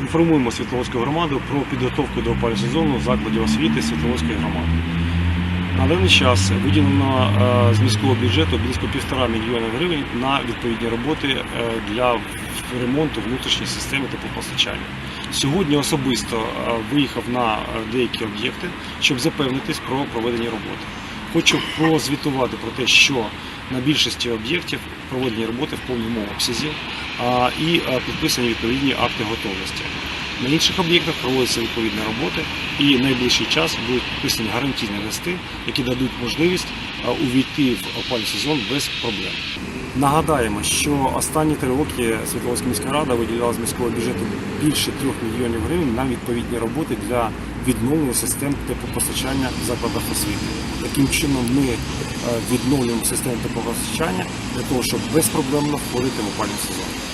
Інформуємо Світловодську громаду про підготовку до опалювального закладів освіти Світловодської громади. На даний час виділено е, з міського бюджету близько півтора мільйона гривень на відповідні роботи е, для ремонту внутрішньої системи теплопостачання. Сьогодні особисто е, виїхав на деякі об'єкти, щоб запевнитись про проведені роботи. Хочу прозвітувати про те, що на більшості об'єктів проведені роботи в повному обсязі і підписані відповідні акти готовності. На інших об'єктах проводяться відповідні роботи, і найближчий час будуть підписані гарантійні листи, які дадуть можливість увійти в опалювальний сезон без проблем. Нагадаємо, що останні три роки Світловодська міська рада виділяла з міського бюджету більше трьох мільйонів гривень на відповідні роботи для відновлення систем теплопостачання в закладах освіти. Таким чином ми е, відновлюємо систему теплопостачання для того, щоб безпроблемно входити в опалювальний сезон.